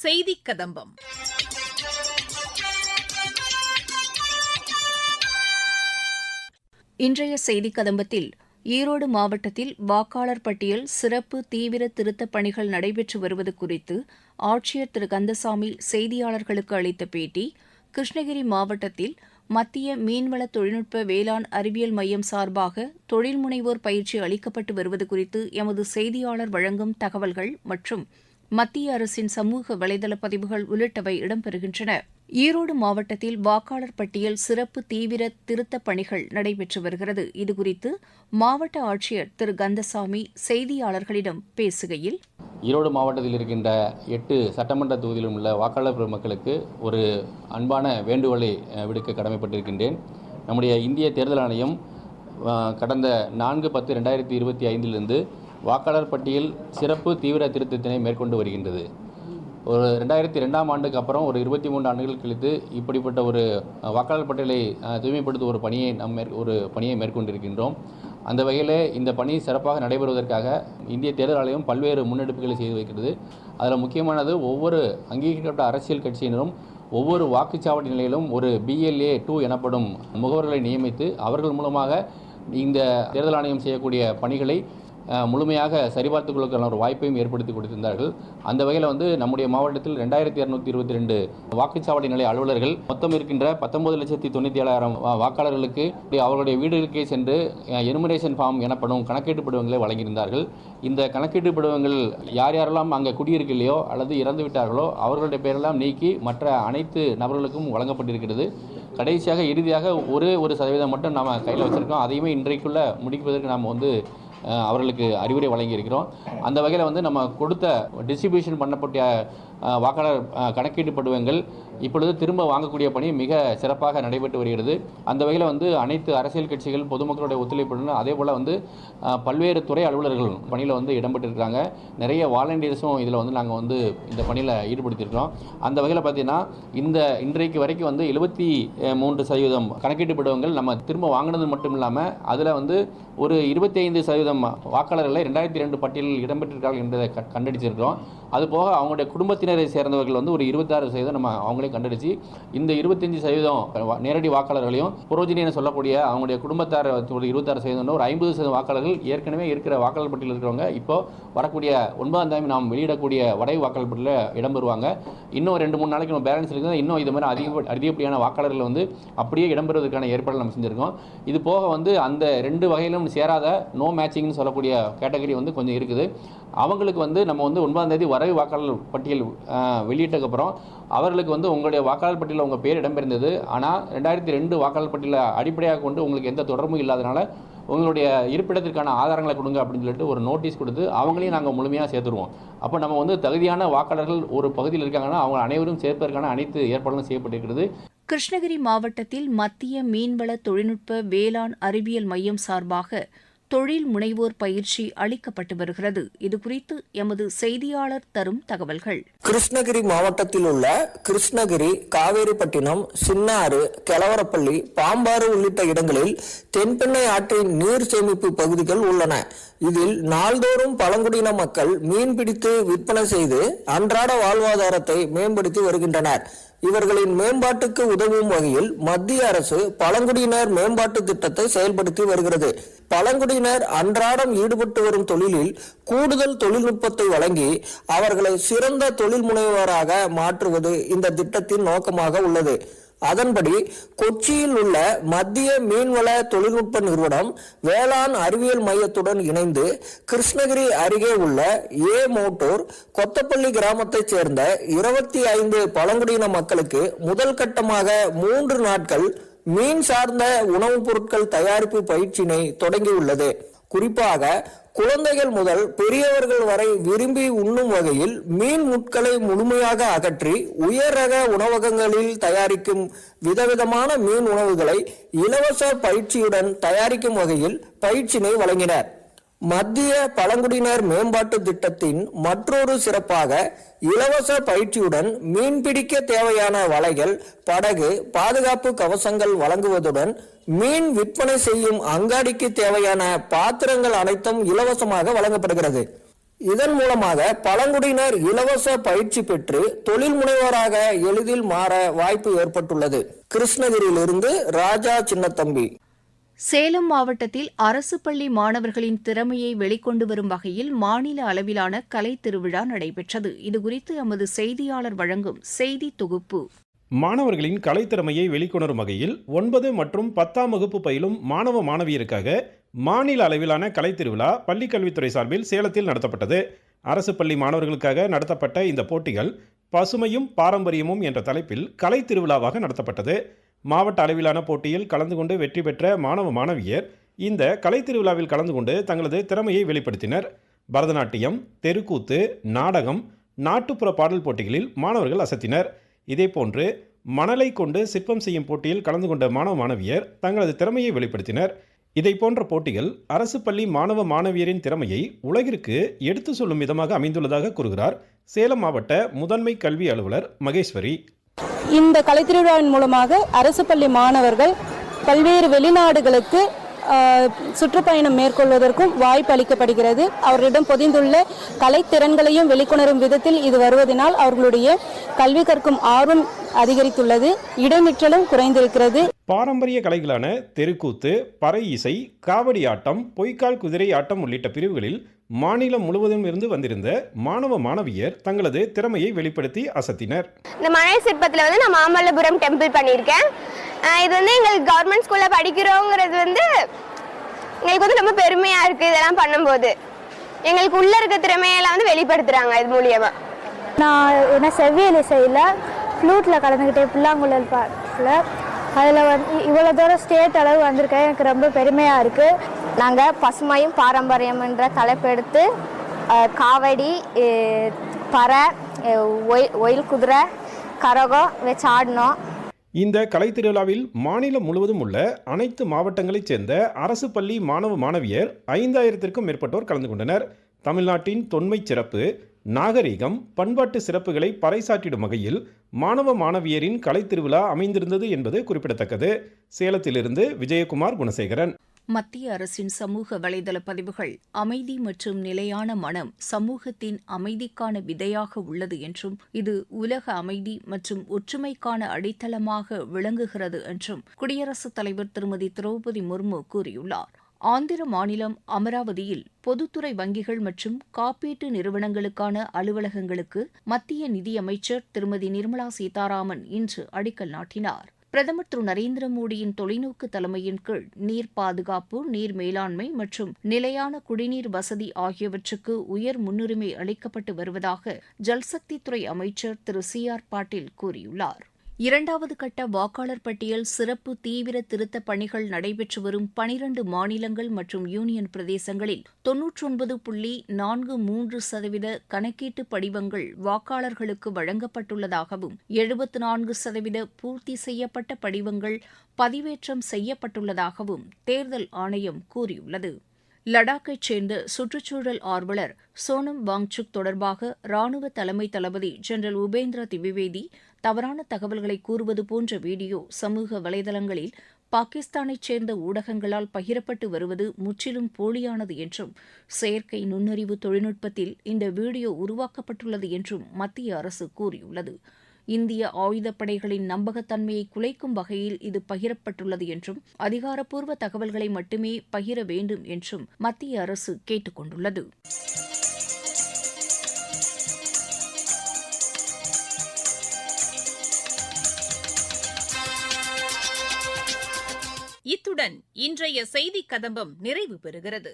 செய்தி கதம்பம். இன்றைய செய்திக் கதம்பத்தில் ஈரோடு மாவட்டத்தில் வாக்காளர் பட்டியல் சிறப்பு தீவிர திருத்தப் பணிகள் நடைபெற்று வருவது குறித்து ஆட்சியர் திரு. கந்தசாமி செய்தியாளர்களுக்கு அளித்த பேட்டி கிருஷ்ணகிரி மாவட்டத்தில் மத்திய மீன்வள தொழில்நுட்ப வேளாண் அறிவியல் மையம் சார்பாக தொழில் முனைவோர் பயிற்சி அளிக்கப்பட்டு வருவது குறித்து எமது செய்தியாளர் வழங்கும் தகவல்கள் மற்றும் மத்திய அரசின் சமூக வலைதள பதிவுகள் உள்ளிட்டவை இடம்பெறுகின்றன. ஈரோடு மாவட்டத்தில் வாக்காளர் பட்டியல் சிறப்பு தீவிர திருத்தப் பணிகள் நடைபெற்று வருகிறது. இதுகுறித்து மாவட்ட ஆட்சியர் திரு. கந்தசாமி செய்தியாளர்களிடம் பேசுகையில் ஈரோடு மாவட்டத்தில் இருக்கின்ற எட்டு சட்டமன்ற தொகுதியிலும் உள்ள வாக்காளர் பெருமக்களுக்கு ஒரு அன்பான வேண்டுகோளை விடுக்க கடமைப்பட்டிருக்கின்றேன். நம்முடைய இந்திய தேர்தல் ஆணையம் கடந்த நான்கு பத்து ரெண்டாயிரத்தி இருபத்தி ஐந்திலிருந்து வாக்காளர் பட்டியல் சிறப்பு தீவிர திருத்தத்தினை மேற்கொண்டு வருகின்றது. ஒரு ரெண்டாயிரத்தி ரெண்டாம் ஆண்டுக்கு அப்புறம் ஒரு இருபத்தி மூன்று ஆண்டுகள் கழித்து இப்படிப்பட்ட ஒரு வாக்காளர் பட்டியலை தூய்மைப்படுத்தும் ஒரு பணியை நாம் மேற் ஒரு பணியை மேற்கொண்டிருக்கின்றோம். அந்த வகையில் இந்த பணி சிறப்பாக நடைபெறுவதற்காக இந்திய தேர்தல் ஆணையம் பல்வேறு முன்னெடுப்புகளை செய்து வைக்கிறது. அதில் முக்கியமானது ஒவ்வொரு அங்கீகரிக்கப்பட்ட அரசியல் கட்சியினரும் ஒவ்வொரு வாக்குச்சாவடி நிலையிலும் ஒரு பிஎல்ஏ டூ எனப்படும் முகவர்களை நியமித்து அவர்கள் மூலமாக இந்த தேர்தல் ஆணையம் செய்யக்கூடிய பணிகளை முழுமையாக சரிபார்த்துக் கொள்வதற்கான ஒரு வாய்ப்பையும் ஏற்படுத்தி கொடுத்திருந்தார்கள். அந்த வகையில் வந்து நம்முடைய மாவட்டத்தில் ரெண்டாயிரத்தி இரநூத்தி இருபத்தி ரெண்டு வாக்குச்சாவடி நிலைய அலுவலர்கள் மொத்தம் இருக்கின்ற பத்தொன்பது லட்சத்தி தொண்ணூற்றி ஏழாயிரம் வாக்காளர்களுக்கு அவர்களுடைய வீடுகளுக்கே சென்று எனுமரேஷன் ஃபார்ம் எனப்படும் கணக்கீட்டு படிவங்களை வழங்கியிருந்தார்கள். இந்த கணக்கீட்டு படிவங்கள் யார் யாரெல்லாம் அங்கே குடியிருக்கலையோ அல்லது இறந்து விட்டார்களோ அவர்களுடைய பெயரெல்லாம் நீக்கி மற்ற அனைத்து நபர்களுக்கும் வழங்கப்பட்டிருக்கிறது. கடைசியாக இறுதியாக ஒரே ஒரு சதவீதம் மட்டும் நாம் கையில் வச்சுருக்கோம். அதையுமே இன்றைக்குள்ளே முடிப்பதற்கு நாம் வந்து அவர்களுக்கு அறிவுரை வழங்கியிருக்கிறோம். அந்த வகையில் வந்து நம்ம கொடுத்த டிஸ்ட்ரிபியூஷன் பண்ணப்பட்ட வாக்காளர் அஹ், கணக்கீட்டு இப்பொழுது திரும்ப வாங்கக்கூடிய பணி மிக சிறப்பாக நடைபெற்று வருகிறது. அந்த வகையில் வந்து அனைத்து அரசியல் கட்சிகள் பொதுமக்களுடைய ஒத்துழைப்புடன் அதே போல் வந்து பல்வேறு துறை அலுவலர்கள் பணியில் வந்து இடம்பெற்றிருக்கிறாங்க. நிறைய வாலண்டியர்ஸும் இதில் வந்து நாங்கள் வந்து இந்த பணியில் ஈடுபடுத்தியிருக்கிறோம். அந்த வகையில் பார்த்தீங்கன்னா இந்த இன்றைக்கு வரைக்கும் வந்து எழுபத்தி மூன்று சதவீதம் கணக்கீட்டுப்படுவங்கள் நம்ம திரும்ப வாங்கினது மட்டும் இல்லாமல் அதில் வந்து ஒரு இருபத்தி ஐந்து சதவீதம் வாக்காளர்களை ரெண்டாயிரத்தி ரெண்டு பட்டியலில் இடம்பெற்றிருக்கிறார்கள் என்பதை க- அதுபோக அவங்களுடைய குடும்பத்தினர் சேர்ந்தவர்கள் வந்து ஒரு இருபத்தாறு சதவீதம் நம்ம அவங்களே கண்டறிச்சு. இந்த இருபத்தஞ்சு சதவீதம் நேரடி வாக்காளர்களையும் புரோஜினின்னு சொல்லக்கூடிய அவங்களுடைய குடும்பத்தார் ஒரு இருபத்தாறு சதவீதம் ஒரு ஐம்பது சதவீதம் வாக்காளர்கள் ஏற்கனவே இருக்கிற வாக்காளர் பட்டியலில் இருக்கிறவங்க இப்போ வரக்கூடிய ஒன்பதாம் தேதி நாம் வெளியிடக்கூடிய வடை வாக்காளர் பட்டியலில் இடம்பெறுவாங்க இன்னும் ரெண்டு மூணு நாளைக்கு நம்ம பேலன்ஸ் இருக்குது இன்னும் இது மாதிரி அதிக அதிகப்படியான வாக்காளர்கள் வந்து அப்படியே இடம்பெறுவதற்கான ஏற்பாடு நம்ம செஞ்சுருக்கோம். இது போக வந்து அந்த ரெண்டு வகையிலும் சேராத நோ மேட்சிங்னு சொல்லக்கூடிய கேட்டகரி வந்து கொஞ்சம் இருக்குது. அவங்களுக்கு வந்து நம்ம வந்து ஒன்பதாம் தேதி வரவு வாக்காளர் பட்டியல் வெளியிட்டக்கப்புறம் வெளியிட்டதுக்கப்புறம் அவர்களுக்கு வந்து உங்களுடைய வாக்காளர் பட்டியலில் உங்கள் பேர் இடம்பெயர்ந்தது. ஆனால் ரெண்டாயிரத்தி ரெண்டு வாக்காளர் பட்டியலை அடிப்படையாக கொண்டு உங்களுக்கு எந்த தொடர்பும் இல்லாதனால உங்களுடைய இருப்பிடத்திற்கான ஆதாரங்களை கொடுங்க அப்படின்னு சொல்லிட்டு ஒரு நோட்டீஸ் கொடுத்து அவங்களையும் நாங்கள் முழுமையாக சேர்த்துருவோம். அப்போ நம்ம வந்து தகுதியான வாக்காளர்கள் ஒரு பகுதியில் இருக்காங்கன்னா அவங்க அனைவரும் சேர்ப்பதற்கான அனைத்து ஏற்பாடுகளும் செய்யப்பட்டிருக்கிறது. கிருஷ்ணகிரி மாவட்டத்தில் மத்திய மீன்வள தொழில்நுட்ப வேளாண் அறிவியல் மையம் சார்பாக தொழில் முனைவோர் பயிற்சி அளிக்கப்பட்டு வருகிறது. இதுகுறித்து எமது செய்தியாளர் தரும் தகவல்கள். கிருஷ்ணகிரி மாவட்டத்தில் உள்ள கிருஷ்ணகிரி காவேரிப்பட்டினம் சின்னாறு கெலவரப்பள்ளி பாம்பாறு உள்ளிட்ட இடங்களில் தென்பெண்ணை ஆற்றின் நீர் சேமிப்பு பகுதிகள் உள்ளன. இதில் நாள்தோறும் பழங்குடியின மக்கள் மீன் பிடித்து விற்பனை செய்து அன்றாட வாழ்வாதாரத்தை மேம்படுத்தி வருகின்றனர். இவர்களின் மேம்பாட்டுக்கு உதவும் வகையில் மத்திய அரசு பழங்குடியினர் மேம்பாட்டு திட்டத்தை செயல்படுத்தி வருகிறது. பழங்குடியினர் அன்றாடம் ஈடுபட்டு வரும் தொழிலில் கூடுதல் தொழில்நுட்பத்தை வழங்கி அவர்களை சிறந்த தொழில் முனைவோராக மாற்றுவது இந்த திட்டத்தின் நோக்கமாக உள்ளது. அதன்படி கொச்சியில் உள்ள மத்திய மீன்வள தொழில்நுட்ப நிறுவனம் வேளாண் அறிவியல் மையத்துடன் இணைந்து கிருஷ்ணகிரி அருகே உள்ள ஏ மோட்டூர் கொத்தப்பள்ளி கிராமத்தைச் சேர்ந்த இருபத்தி ஐந்து பழங்குடியின மக்களுக்கு முதல் கட்டமாக மூன்று நாட்கள் மீன் சார்ந்த உணவுப் பொருட்கள் தயாரிப்பு பயிற்சியினை தொடங்கியுள்ளது. குறிப்பாக குழந்தைகள் முதல் பெரியவர்கள் வரை விரும்பி உண்ணும் வகையில் மீன் முட்களை முழுமையாக அகற்றி உயர் ரக உணவகங்களில் தயாரிக்கும் விதவிதமான மீன் உணவுகளை இலவச பயிற்சியுடன் தயாரிக்கும் வகையில் பயிற்சினை வழங்கினர். மத்திய பழங்குடியினர் மேம்பாட்டு திட்டத்தின் மற்றொரு சிறப்பாக இலவச பயிற்சியுடன் மீன்பிடிக்க தேவையான வலைகள் படகு பாதுகாப்பு கவசங்கள் வழங்குவதுடன் மீன் விற்பனை செய்யும் அங்காடிக்கு தேவையான பாத்திரங்கள் அனைத்தும் இலவசமாக வழங்கப்படுகிறது. இதன் மூலமாக பழங்குடியினர் இலவச பயிற்சி பெற்று தொழில் முனைவோராக எளிதில் மாற வாய்ப்பு ஏற்பட்டுள்ளது. கிருஷ்ணகிரியிலிருந்து ராஜா சின்னத்தம்பி சேலம் மாவட்டத்தில் அரசு பள்ளி மாணவர்களின் திறமையை வெளிக்கொண்டு வரும் வகையில் மாநில அளவிலான கலை திருவிழா நடைபெற்றது. இதுகுறித்து எமது செய்தியாளர் வழங்கும் செய்தி தொகுப்பு. மாணவர்களின் கலைத்திறமையை வெளிக்கொணரும் வகையில் ஒன்பது மற்றும் பத்தாம் வகுப்பு பயிலும் மாணவ மாணவியருக்காக மாநில அளவிலான கலைத்திருவிழா பள்ளிக்கல்வித்துறை சார்பில் சேலத்தில் நடத்தப்பட்டது. அரசு பள்ளி மாணவர்களுக்காக நடத்தப்பட்ட இந்த போட்டிகள் பசுமையும் பாரம்பரியமும் என்ற தலைப்பில் கலைத்திருவிழாவாக நடத்தப்பட்டது. மாவட்ட அளவிலான போட்டியில் கலந்து கொண்டு வெற்றி பெற்ற மாணவ மாணவியர் இந்த கலைத்திருவிழாவில் கலந்து கொண்டு தங்களது திறமையை வெளிப்படுத்தினர். பரதநாட்டியம் தெருக்கூத்து நாடகம் நாட்டுப்புற பாடல் போட்டிகளில் மாணவர்கள் அசத்தினர். இதேபோன்று மணலை கொண்டு சிற்பம் செய்யும் போட்டியில் கலந்து கொண்ட மாணவ மாணவியர் தங்களது திறமையை வெளிப்படுத்தினர். இதை போன்ற போட்டிகள் அரசு பள்ளி மாணவ மாணவியரின் திறமையை உலகிற்கு எடுத்து சொல்லும் விதமாக அமைந்துள்ளதாக கூறுகிறார் சேலம் மாவட்ட முதன்மை கல்வி அலுவலர் மகேஸ்வரி. இந்த கலைத்திருவிழாவின் மூலமாக அரசு பள்ளி மாணவர்கள் பல்வேறு வெளிநாடுகளுக்கு சுற்றுப்பயணம் மேற்கொள்வதற்கும் வாய்ப்பு அளிக்கப்படுகிறது. அவர்களிடம் பொதிந்துள்ள கலைத்திறன்களையும் வெளிக்கொணரும் விதத்தில் இது வருவதனால் அவர்களுடைய கல்வி கற்கும் ஆர்வம் அதிகரித்துள்ளது. இடமிற்றலும் குறைந்திருக்கிறது. பாரம்பரிய கலைகளான தெருக்கூத்து பறை இசை காவடி ஆட்டம் பொய்க்கால் குதிரை ஆட்டம் உள்ளிட்ட பிரிவுகளில் மாநிலம் முழுவதும் இருந்து வந்திருந்த மாணவ மாணவியர் தங்களது திறமையை வெளிப்படுத்தி அசத்தினர். இந்த மழை சிற்பத்தில் வந்து நான் மாமல்லபுரம் டெம்பிள் பண்ணியிருக்கேன். இது வந்து எங்களுக்கு கவர்மெண்ட் ஸ்கூலில் படிக்கிறோங்கிறது வந்து எங்களுக்கு வந்து ரொம்ப பெருமையாக இருக்குது இதெல்லாம் பண்ணும்போது. எங்களுக்கு உள்ளே இருக்க திறமையெல்லாம் வந்து வெளிப்படுத்துகிறாங்க இது மூலியமாக நான் என்ன செவ்வியல் இசையில் ஃப்ளூட்டில் கலந்துக்கிட்டேன் புல்லாங்குழல் பாட்டில் அதில் வந்து இவ்வளோ தூரம் ஸ்டேட் அளவு வந்திருக்கேன். எனக்கு ரொம்ப பெருமையாக இருக்குது நாங்கள் பசுமையும் பாரம்பரியம் என்ற தலைப்பெடுத்து காவடி பறை ஒய்- ஒயில் குதிரை கரகம் வச்சு ஆடினோம். இந்த கலை திருவிழாவில் மாநிலம் முழுவதும் உள்ள அனைத்து மாவட்டங்களைச் சேர்ந்த அரசு பள்ளி மாணவ மாணவியர் ஐந்தாயிரத்திற்கும் மேற்பட்டோர் கலந்து கொண்டனர். தமிழ்நாட்டின் தொன்மைச் சிறப்பு நாகரீகம் பண்பாட்டு சிறப்புகளை பறைசாற்றிடும் வகையில் மாணவ மாணவியரின் கலை திருவிழா அமைந்திருந்தது என்பது குறிப்பிடத்தக்கது. சேலத்திலிருந்து விஜயகுமார் குணசேகரன். மத்திய அரசின் சமூக வலைதள பதிவுகள் அமைதி மற்றும் நிலையான மனம் சமூகத்தின் அமைதிக்கான விதையாக உள்ளது என்றும் இது உலக அமைதி மற்றும் ஒற்றுமைக்கான அடித்தளமாக விளங்குகிறது என்றும் குடியரசுத் தலைவர் திருமதி திரௌபதி முர்மு கூறியுள்ளார். ஆந்திர மாநிலம் அமராவதியில் பொதுத்துறை வங்கிகள் மற்றும் காப்பீட்டு நிறுவனங்களுக்கான அலுவலகங்களுக்கு மத்திய நிதியமைச்சர் திருமதி நிர்மலா சீதாராமன் இன்று அடிக்கல் நாட்டினார். பிரதமர் திரு நரேந்திர மோடியின் தொலைநோக்கு தலைமையின் கீழ் நீர் பாதுகாப்பு நீர் மேலாண்மை மற்றும் நிலையான குடிநீர் வசதி ஆகியவற்றுக்கு உயர் முன்னுரிமை அளிக்கப்பட்டு வருவதாக ஜல்சக்தித்துறை அமைச்சர் திரு சி ஆர் பாட்டீல் கூறியுள்ளார். இரண்டாவது கட்ட வாக்காளர் பட்டியல் சிறப்பு தீவிர திருத்தப் பணிகள் நடைபெற்று வரும் பனிரண்டு மாநிலங்கள் மற்றும் யூனியன் பிரதேசங்களில் தொன்னூற்றொன்பது புள்ளி நான்கு மூன்று சதவீத கணக்கீட்டு படிவங்கள் வாக்காளர்களுக்கு வழங்கப்பட்டுள்ளதாகவும் எழுபத்து நான்கு சதவீத பூர்த்தி செய்யப்பட்ட படிவங்கள் பதிவேற்றம் செய்யப்பட்டுள்ளதாகவும் தேர்தல் ஆணையம் கூறியுள்ளது. லடாக்கைச் சேர்ந்த சுற்றுச்சூழல் ஆர்வலர் சோனம் வாங்சுக் தொடர்பாக ராணுவ தலைமை தளபதி ஜெனரல் உபேந்திரா திவிவேதி தவறான தகவல்களை கூறுவது போன்ற வீடியோ சமூக வலைதளங்களில் பாகிஸ்தானைச் சேர்ந்த ஊடகங்களால் பகிரப்பட்டு வருவது முற்றிலும் போலியானது என்றும் செயற்கை நுண்ணறிவு தொழில்நுட்பத்தில் இந்த வீடியோ உருவாக்கப்பட்டுள்ளது என்றும் மத்திய அரசு கூறியுள்ளது. இந்திய ஆயுதப்படைகளின் நம்பகத்தன்மையை குலைக்கும் வகையில் இது பகிரப்பட்டுள்ளது என்றும் அதிகாரப்பூர்வ தகவல்களை மட்டுமே பகிர வேண்டும் என்றும் மத்திய அரசு கேட்டுக் கொண்டுள்ளது. இத்துடன் இன்றைய செய்திக் கதம்பம் நிறைவு பெறுகிறது.